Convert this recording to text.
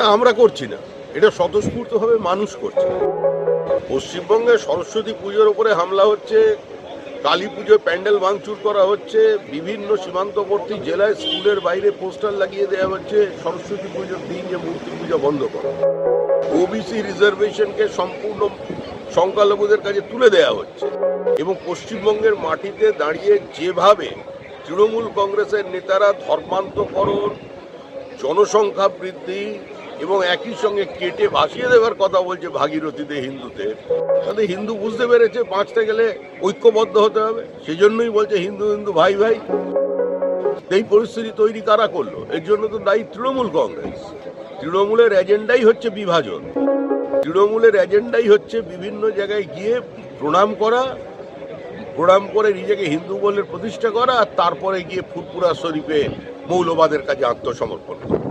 এটা আমরা করছি না। এটা স্বতঃস্ফূর্তভাবে মানুষ করছে। পশ্চিমবঙ্গে সরস্বতী পুজোর ওপরে হামলা হচ্ছে, কালী পুজোয় প্যান্ডেল ভাঙচুর করা হচ্ছে, বিভিন্ন সীমান্তবর্তী জেলায় স্কুলের বাইরে পোস্টার লাগিয়ে দেওয়া হচ্ছে, সরস্বতী পুজোর দিন যে মূর্তি পুজো বন্ধ করো। ওবিসি রিজার্ভেশনকে সম্পূর্ণ সংখ্যালঘুদের কাছে তুলে দেওয়া হচ্ছে। এবং পশ্চিমবঙ্গের মাটিতে দাঁড়িয়ে যেভাবে তৃণমূল কংগ্রেসের নেতারা ধর্মান্তকরণ, জনসংখ্যা বৃদ্ধি এবং একই সঙ্গে কেটে ভাসিয়ে দেওয়ার কথা বলছে ভাগীরথীতে হিন্দুতে। তাতে হিন্দু বুঝতে পেরেছে বাঁচতে গেলে ঐক্যবদ্ধ হতে হবে, সেজন্যই বলছে হিন্দু হিন্দু, ভাই ভাই। এই পরিস্থিতি তৈরি কারা করল? এর জন্য তো দায়ী তৃণমূল কংগ্রেস। তৃণমূলের এজেন্ডাই হচ্ছে বিভাজন। তৃণমূলের এজেন্ডাই হচ্ছে বিভিন্ন জায়গায় গিয়ে প্রণাম করা, প্রণাম করে নিজেকে হিন্দু বলে প্রতিষ্ঠা করা, আর তারপরে গিয়ে ফুরপুরা শরীফে মৌলবাদের কাছে আত্মসমর্পণ করা।